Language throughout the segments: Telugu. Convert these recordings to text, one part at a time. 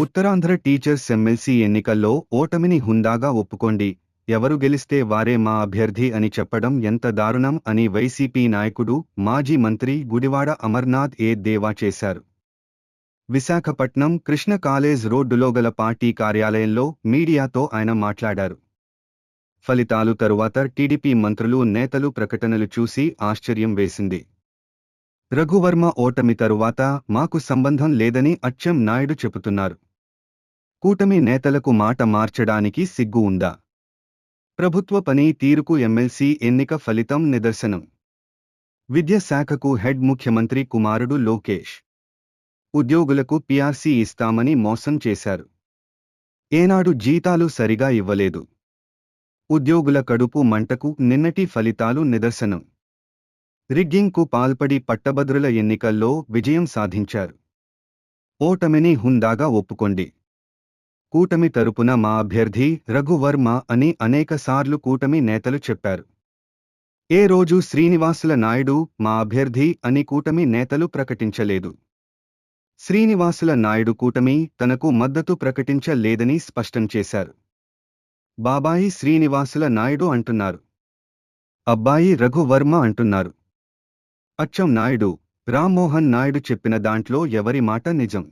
ఉత్తరాంధ్ర టీచర్స్ ఎమ్మెల్సీ ఎన్నికల్లో ఓటమిని హుందాగా ఒప్పుకోండి. ఎవరు గెలిస్తే వారే మా అభ్యర్థి అని చెప్పడం ఎంత దారుణం అని వైసీపీ నాయకుడు మాజీ మంత్రి గుడివాడ అమర్నాథ్ ఏ దేవా చేశారు. విశాఖపట్నం కృష్ణ కాలేజ్ రోడ్డులో గల పార్టీ కార్యాలయంలో మీడియాతో ఆయన మాట్లాడారు. ఫలితాలు తరువాత టీడీపీ మంత్రులు నేతలు ప్రకటనలు చూసి ఆశ్చర్యం వేసింది. రఘువర్మ ఓటమి తరువాత మాకు సంబంధం లేదని అచ్చెం నాయుడు చెబుతున్నారు. కూటమి నేతలకు మాట మార్చడానికి సిగ్గు ఉందా? ప్రభుత్వ పని తీరుకు ఎమ్మెల్సీ ఎన్నిక ఫలితం నిదర్శనం. విద్యాశాఖకు హెడ్ ముఖ్యమంత్రి కుమారుడు లోకేష్ ఉద్యోగులకు పీఆర్సీ ఇస్తామని మోసం చేశారు. ఏనాడు జీతాలు సరిగా ఇవ్వలేదు. ఉద్యోగుల కడుపు మంటకు నిన్నటి ఫలితాలు నిదర్శనం. రిగ్గింగ్కు పాల్పడి పట్టభద్రుల ఎన్నికల్లో విజయం సాధించారు. ఓటమిని హుందాగా ఒప్పుకోండి. కూటమి తరపున మా అభ్యర్థి రఘువర్మ అని అనేకసార్లు కూటమి నేతలు చెప్పారు. ఏ రోజు శ్రీనివాసుల నాయుడు మా అభ్యర్థి అని కూటమి నేతలు ప్రకటించలేదు. శ్రీనివాసుల నాయుడు కూటమి తనకు మద్దతు ప్రకటించలేదని స్పష్టం చేశారు. బాబాయి శ్రీనివాసుల నాయుడు అంటున్నారు. అబ్బాయి రఘువర్మ అంటున్నారు. అచ్చం నాయుడు రామ్మోహన్ నాయుడు చెప్పిన దాంట్లో ఎవరి మాట నిజం?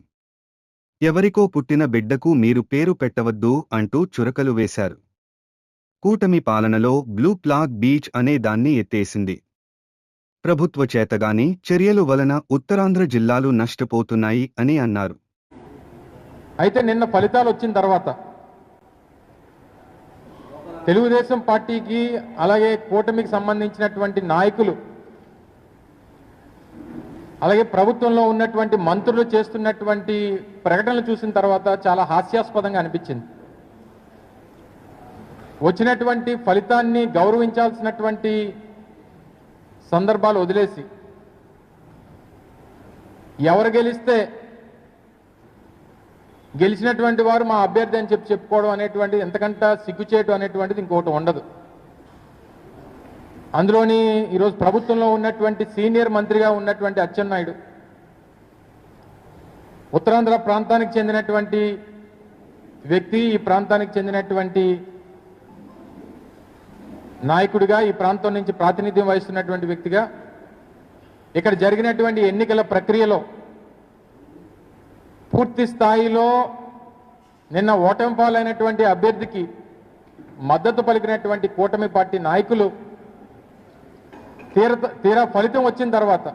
ఎవరికో పుట్టిన బిడ్డకు మీరు పేరు పెట్టవద్దు అంటూ చురకలు వేశారు. కూటమి పాలనలో బ్లూ ప్లాగ్ బీచ్ అనే దాన్ని ఎత్తేసింది. ప్రభుత్వ చేతగాని చర్యలు వలన ఉత్తరాంధ్ర జిల్లాలు నష్టపోతున్నాయి అని అన్నారు. అయితే నిన్న ఫలితాలు వచ్చిన తర్వాత తెలుగుదేశం పార్టీకి అలాగే కూటమికి సంబంధించినటువంటి నాయకులు అలాగే ప్రభుత్వంలో ఉన్నటువంటి మంత్రులు చేస్తున్నటువంటి ప్రకటనలు చూసిన తర్వాత చాలా హాస్యాస్పదంగా అనిపించింది. వచ్చినటువంటి ఫలితాన్ని గౌరవించాల్సినటువంటి సందర్భాలు వదిలేసి ఎవరు గెలిస్తే గెలిచినటువంటి వారు మా అభ్యర్థి అని చెప్పి చెప్పుకోవడం అనేటువంటిది ఎంతకంట సిగ్గుచేయటం అనేటువంటిది ఇంకోటి ఉండదు. అందులోని ఈరోజు ప్రభుత్వంలో ఉన్నటువంటి సీనియర్ మంత్రిగా ఉన్నటువంటి అచ్చెన్నాయుడు ఉత్తరాంధ్ర ప్రాంతానికి చెందినటువంటి వ్యక్తి ఈ ప్రాంతానికి చెందినటువంటి నాయకుడిగా ఈ ప్రాంతం నుంచి ప్రాతినిధ్యం వహిస్తున్నటువంటి వ్యక్తిగా ఇక్కడ జరిగినటువంటి ఎన్నికల ప్రక్రియలో పూర్తి స్థాయిలో నిన్న ఓటమి పాలైనటువంటి అభ్యర్థికి మద్దతు పలికినటువంటి కూటమి పార్టీ నాయకులు తీర తీరా ఫలితం వచ్చిన తర్వాత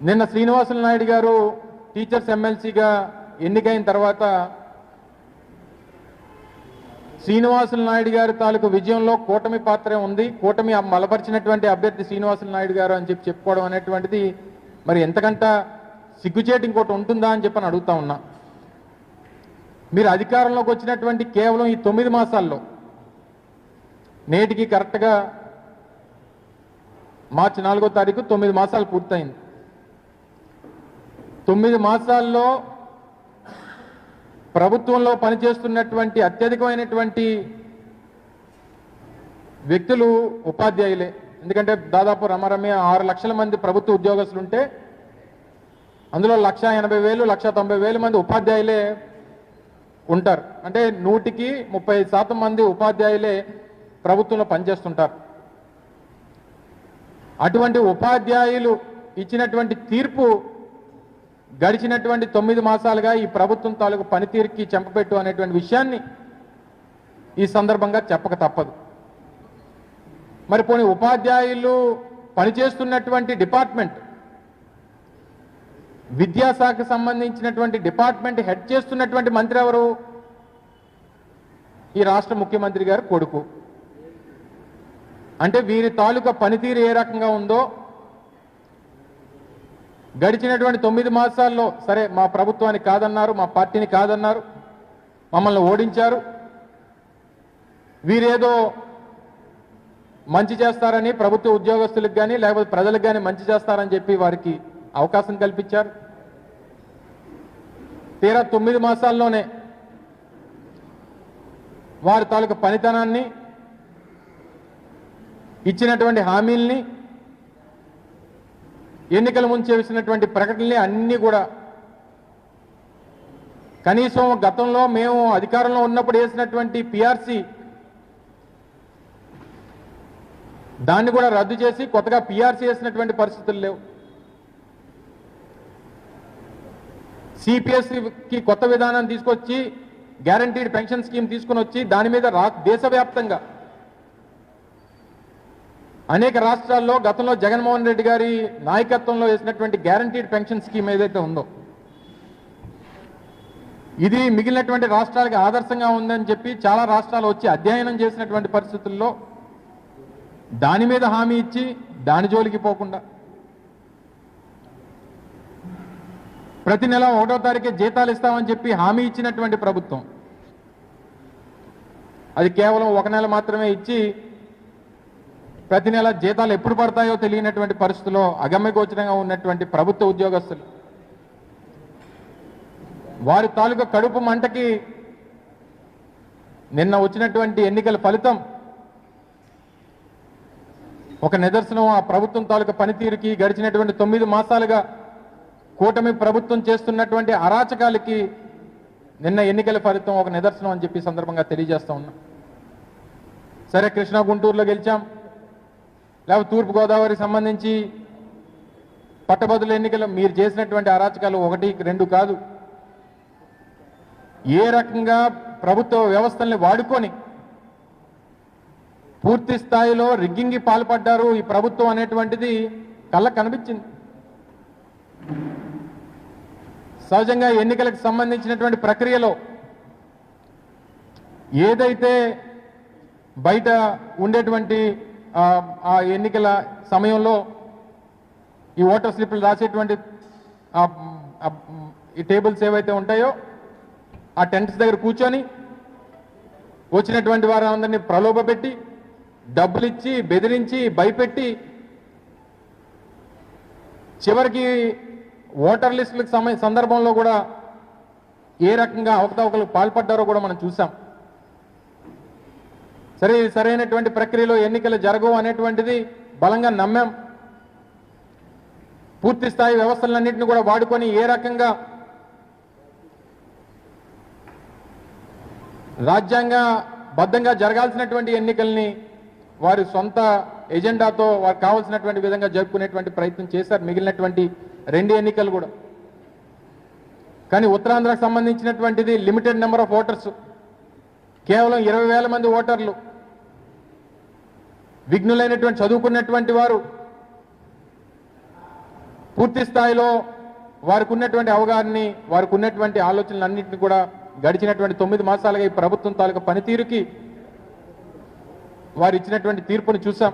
నిన్న శ్రీనివాసులు నాయుడు గారు టీచర్స్ ఎమ్మెల్సీగా ఎన్నికైన తర్వాత శ్రీనివాసులు నాయుడు గారి తాలూకు విజయంలో కూటమి పాత్ర ఉంది. కూటమి మలపరిచినటువంటి అభ్యర్థి శ్రీనివాసులు నాయుడు గారు అని చెప్పి చెప్పుకోవడం అనేటువంటిది మరి ఎంతకంట సిగ్గుచేటు ఇంకోటి ఉంటుందా అని చెప్పని అడుగుతా ఉన్నా. మీరు అధికారంలోకి వచ్చినటువంటి కేవలం ఈ తొమ్మిది మాసాల్లో నేటికి కరెక్ట్గా మార్చి నాలుగో తారీఖు తొమ్మిది మాసాలు పూర్తయింది. తొమ్మిది మాసాల్లో ప్రభుత్వంలో పనిచేస్తున్నటువంటి అత్యధికమైనటువంటి వ్యక్తులు ఉపాధ్యాయులే. ఎందుకంటే దాదాపు రమరమే ఆరు లక్షల మంది ప్రభుత్వ ఉద్యోగస్తులు ఉంటే అందులో లక్ష ఎనభై వేలు లక్ష తొంభై వేల మంది ఉపాధ్యాయులే ఉంటారు. అంటే నూటికి ముప్పై శాతం మంది ఉపాధ్యాయులే ప్రభుత్వంలో పనిచేస్తుంటారు. అటువంటి ఉపాధ్యాయులు ఇచ్చినటువంటి తీర్పు గడిచినటువంటి తొమ్మిది మాసాలుగా ఈ ప్రభుత్వం తాలూకు పనితీరుకి చెంపపెట్టు అనేటువంటి విషయాన్ని ఈ సందర్భంగా చెప్పక తప్పదు. మరి పోనీ ఉపాధ్యాయులు పనిచేస్తున్నటువంటి డిపార్ట్మెంట్ విద్యాశాఖకు సంబంధించినటువంటి డిపార్ట్మెంట్ హెడ్ చేస్తున్నటువంటి మంత్రి ఎవరు? ఈ రాష్ట్ర ముఖ్యమంత్రి గారు కొడుకు. అంటే వీరి తాలూకా పనితీరు ఏ రకంగా ఉందో గడిచినటువంటి తొమ్మిది మాసాల్లో సరే మా ప్రభుత్వాన్ని కాదన్నారు మా పార్టీని కాదన్నారు మమ్మల్ని ఓడించారు. వీరేదో మంచి చేస్తారని ప్రభుత్వ ఉద్యోగస్తులకు కానీ లేకపోతే ప్రజలకు కానీ మంచి చేస్తారని చెప్పి వారికి అవకాశం కల్పించారు. తీరా తొమ్మిది మాసాల్లోనే వారి తాలూకు పనితనాన్ని ఇచ్చినటువంటి హామీల్ని ఎన్నికల ముందు చేసినటువంటి ప్రకటనలే అన్నీ కూడా. కనీసం గతంలో మేము అధికారంలో ఉన్నప్పుడు వేసినటువంటి పిఆర్సి దాన్ని కూడా రద్దు చేసి కొత్తగా పిఆర్సీ వేసినటువంటి పరిస్థితులు లేవు. సిపిఎస్సికి కొత్త విధానం తీసుకొచ్చి గ్యారంటీడ్ పెన్షన్ స్కీమ్ తీసుకుని వచ్చి దాని మీద రా దేశవ్యాప్తంగా అనేక రాష్ట్రాల్లో గతంలో జగన్మోహన్ రెడ్డి గారి నాయకత్వంలో వేసినటువంటి గ్యారంటీడ్ పెన్షన్ స్కీమ్ ఏదైతే ఉందో ఇది మిగిలినటువంటి రాష్ట్రాలకి ఆదర్శంగా ఉందని చెప్పి చాలా రాష్ట్రాలు వచ్చి అధ్యయనం చేసినటువంటి పరిస్థితుల్లో దాని మీద హామీ ఇచ్చి దాని జోలికి పోకుండా ప్రతి నెల ఒకటో తారీఖే జీతాలు ఇస్తామని చెప్పి హామీ ఇచ్చినటువంటి ప్రభుత్వం అది కేవలం ఒక నెల మాత్రమే ఇచ్చి ప్రతి నెల జీతాలు ఎప్పుడు పడతాయో తెలియనటువంటి పరిస్థితుల్లో అగమ్యగోచరంగా ఉన్నటువంటి ప్రభుత్వ ఉద్యోగస్తులు వారి తాలూకా కడుపు మంటకి నిన్న వచ్చినటువంటి ఎన్నికల ఫలితం ఒక నిదర్శనం ఆ ప్రభుత్వం తాలూకా పనితీరుకి గడిచినటువంటి తొమ్మిది మాసాలుగా కూటమి ప్రభుత్వం చేస్తున్నటువంటి అరాచకాలకి నిన్న ఎన్నికల ఫలితం ఒక నిదర్శనం అని చెప్పి సందర్భంగా తెలియజేస్తా ఉన్నా. సరే కృష్ణా గుంటూరులో గెలిచాం. లేకపోతే తూర్పుగోదావరికి సంబంధించి పట్టభద్రుల ఎన్నికలు మీరు చేసినటువంటి అరాచకాలు ఒకటి రెండు కాదు. ఏ రకంగా ప్రభుత్వ వ్యవస్థల్ని వాడుకొని పూర్తి స్థాయిలో రిగ్గింగ్కి పాల్పడ్డారు ఈ ప్రభుత్వం అనేటువంటిది కళ్ళకు కనిపించింది. సహజంగా ఎన్నికలకు సంబంధించినటువంటి ప్రక్రియలో ఏదైతే బయట ఉండేటువంటి ఆ, ఎన్నికల సమయంలో ఈ ఓటర్ స్లిప్లు రాసేటువంటి ఈ టేబుల్స్ ఏవైతే ఉంటాయో ఆ టెంట్స్ దగ్గర కూర్చొని వచ్చినటువంటి వారందరినీ ప్రలోభపెట్టి డబ్బులు ఇచ్చి బెదిరించి భయపెట్టి చివరికి ఓటర్ లిస్టులకు సమయ సందర్భంలో కూడా ఏ రకంగా అవకతవకలకు పాల్పడ్డారో కూడా మనం చూసాం. సరే సరైనటువంటి ప్రక్రియలో ఎన్నికలు జరగవు అనేటువంటిది బలంగా నమ్మాం. పూర్తి స్థాయి వ్యవస్థలన్నింటినీ కూడా వాడుకొని ఏ రకంగా రాజ్యాంగ బద్ధంగా జరగాల్సినటువంటి ఎన్నికల్ని వారి సొంత ఎజెండాతో వారు కావాల్సినటువంటి విధంగా జరుపుకునేటువంటి ప్రయత్నం చేశారు మిగిలినటువంటి రెండు ఎన్నికలు కూడా. కానీ ఉత్తరాంధ్రకు సంబంధించినటువంటిది లిమిటెడ్ నెంబర్ ఆఫ్ ఓటర్స్. కేవలం ఇరవై వేల మంది ఓటర్లు. విఘ్నులైనటువంటి చదువుకున్నటువంటి వారు పూర్తి స్థాయిలో వారికి ఉన్నటువంటి అవగాహనని వారికి ఉన్నటువంటి ఆలోచనలన్నింటినీ కూడా గడిచినటువంటి తొమ్మిది మాసాలుగా ఈ ప్రభుత్వం తాలూకా పనితీరుకి వారు ఇచ్చినటువంటి తీర్పును చూసాం.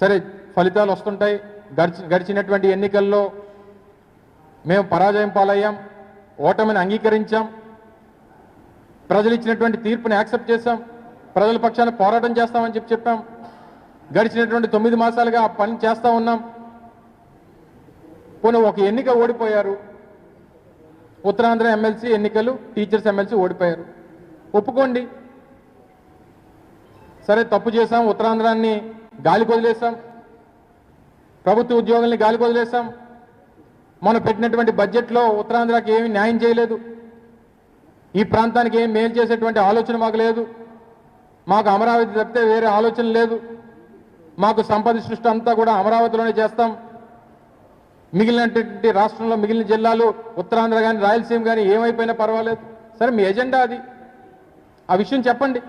సరే ఫలితాలు వస్తుంటాయి. గడిచి గడిచినటువంటి ఎన్నికల్లో మేము పరాజయం పాలయ్యాం. ఓటమిని అంగీకరించాం. ప్రజలు ఇచ్చినటువంటి తీర్పుని యాక్సెప్ట్ చేశాం. ప్రజల పక్షాన పోరాటం చేస్తామని చెప్పి చెప్పాం. గడిచినటువంటి తొమ్మిది మాసాలుగా ఆ పని చేస్తా ఉన్నాం. పోనీ ఒక ఎన్నిక ఓడిపోయారు. ఉత్తరాంధ్ర ఎమ్మెల్సీ ఎన్నికలు టీచర్స్ ఎమ్మెల్సీ ఓడిపోయారు. ఒప్పుకోండి. సరే తప్పు చేశాం ఉత్తరాంధ్రాన్ని గాలి వదిలేసాం ప్రభుత్వ ఉద్యోగుల్ని గాలి వదిలేసాం మనం పెట్టినటువంటి బడ్జెట్లో ఉత్తరాంధ్రకి ఏమి న్యాయం చేయలేదు. ఈ ప్రాంతానికి ఏం మేలు చేసేటువంటి ఆలోచన మాకు లేదు. మాకు అమరావతి తప్పితే వేరే ఆలోచన లేదు. మాకు సంపద సృష్టి అంతా కూడా అమరావతిలోనే చేస్తాం. మిగిలినటువంటి రాష్ట్రంలో మిగిలిన జిల్లాలు ఉత్తరాంధ్ర కానీ రాయలసీమ కానీ ఏమైపోయినా పర్వాలేదు. సరే మీ ఎజెండా అది. ఆ విషయం చెప్పండి.